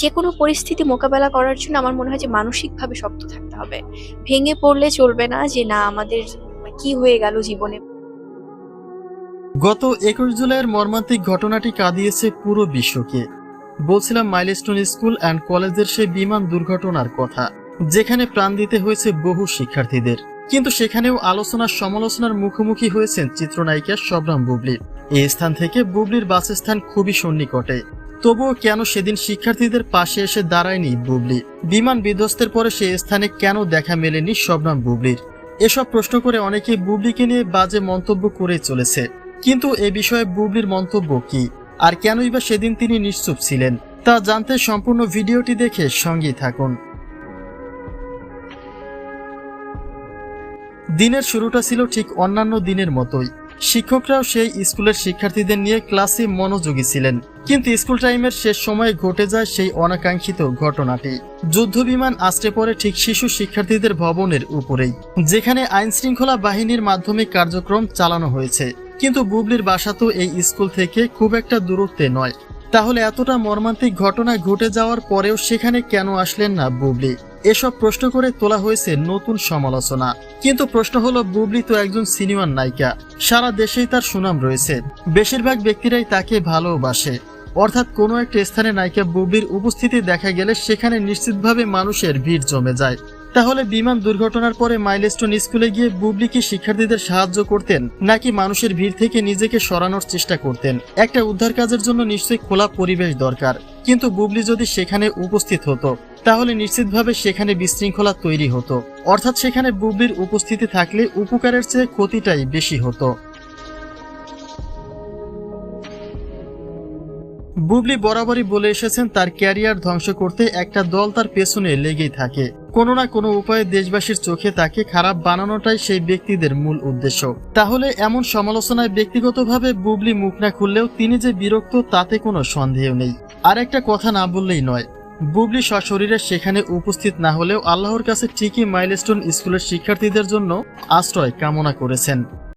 যে কোনো পরিস্থিতি মোকাবেলা করার জন্য আমার মনে হয় যে মানসিকভাবে শক্ত থাকতে হবে। ভেঙে পড়লে চলবে না যে না, আমাদের কি হয়ে গেল জীবনে। গত একুশ জুলাইয়ের মর্মান্তিক ঘটনাটি কাঁদিয়েছে পুরো বিশ্বকে। বলছিলাম মাইলস্টোন স্কুল অ্যান্ড কলেজের সেই বিমান দুর্ঘটনার কথা, যেখানে প্রাণ দিতে হয়েছে বহু শিক্ষার্থীদের। কিন্তু সেখানেও আলোচনার সমালোচনার মুখোমুখি হয়েছেন চিত্রনায়িকা শবরাম বুবলি। এই স্থান থেকে বুবলির বাসস্থান খুবই সন্নিকটে। তবুও কেন সেদিন শিক্ষার্থীদের পাশে এসে দাঁড়ায়নি বুবলি? বিমান বিধ্বস্তের পরে সে স্থানে কেন দেখা মেলেনি শবনাম বুবলির? এসব প্রশ্ন করে অনেকেই বুবলিকে নিয়ে বাজে মন্তব্য করে চলেছে। কিন্তু এ বিষয়ে বুবলির মন্তব্য কি? আর কেনই বা সেদিন তিনি নিশ্চুপ ছিলেন? তা জানতে সম্পূর্ণ ভিডিওটি দেখে সঙ্গেই থাকুন। দিনের শুরুটা ছিল ঠিক অন্যান্য দিনের মতোই। শিক্ষকরাও সেই স্কুলের শিক্ষার্থীদের নিয়ে ক্লাসে মনোযোগী ছিলেন। কিন্তু স্কুল টাইমের শেষ সময়ে ঘটে যায় সেই অনাকাঙ্ক্ষিত ঘটনাটি। যুদ্ধবিমান আশ্রে পড়ে ঠিক শিশু শিক্ষার্থীদের ভবনের উপরেই, যেখানে আইন শৃঙ্খলা বাহিনীর মাধ্যমে কার্যক্রম চালানো হয়েছে। কিন্তু বুবলির বাসা তো এই স্কুল থেকে খুব একটা দূরত্বে নয়। তাহলে এতটা মর্মান্তিক ঘটনা ঘটে যাওয়ার পরেও সেখানে কেন আসলেন না বুবলি? এসব প্রশ্ন করে তোলা হয়েছে নতুন সমালোচনা। কিন্তু প্রশ্ন হলো, বুবলি তো একজন সিনেমার নায়িকা। সারা দেশেই তার সুনাম রয়েছে। বেশিরভাগ ব্যক্তিরাই তাকে ভালোবাসে। অর্থাৎ কোনো একটা স্থানে নায়িকা বুবলির উপস্থিতি দেখা গেলে সেখানে নিশ্চিতভাবে মানুষের ভিড় জমে যায়। তাহলে বিমান দুর্ঘটনার পরে মাইলস্টোন স্কুলে গিয়ে বুবলি কি শিক্ষার্থীদের সাহায্য করতেন, নাকি মানুষের ভিড় থেকে নিজেকে সরানোর চেষ্টা করতেন? একটা উদ্ধার কাজের জন্য নিশ্চয়ই খোলা পরিবেশ দরকার। কিন্তু বুবলি যদি সেখানে উপস্থিত হতো তাহলে নিশ্চিতভাবে সেখানে বিশৃঙ্খলা তৈরি হতো। অর্থাৎ সেখানে বুবলির উপস্থিতি থাকলে উপকারের চেয়ে ক্ষতিটাই বেশি হতো। বুবলি বরাবরই বলে এসেছেন, তার ক্যারিয়ার ধ্বংস করতে একটা দল তার পেছনে লেগেই থাকে। কোনো না কোনো উপায়ে দেশবাসীর চোখে তাকে খারাপ বানানোটাই সেই ব্যক্তিদের মূল উদ্দেশ্য। তাহলে এমন সমালোচনায় ব্যক্তিগতভাবে বুবলি মুখ না খুললেও তিনি যে বিরক্ত তাতে কোনো সন্দেহ নেই। আর একটা কথা না বললেই নয় বুবলি সশরীরে সেখানে উপস্থিত না হলেও আল্লাহর কাছে ঠিকই মাইলস্টোন স্কুলের শিক্ষার্থীদের জন্য আশ্রয় কামনা করেছেন।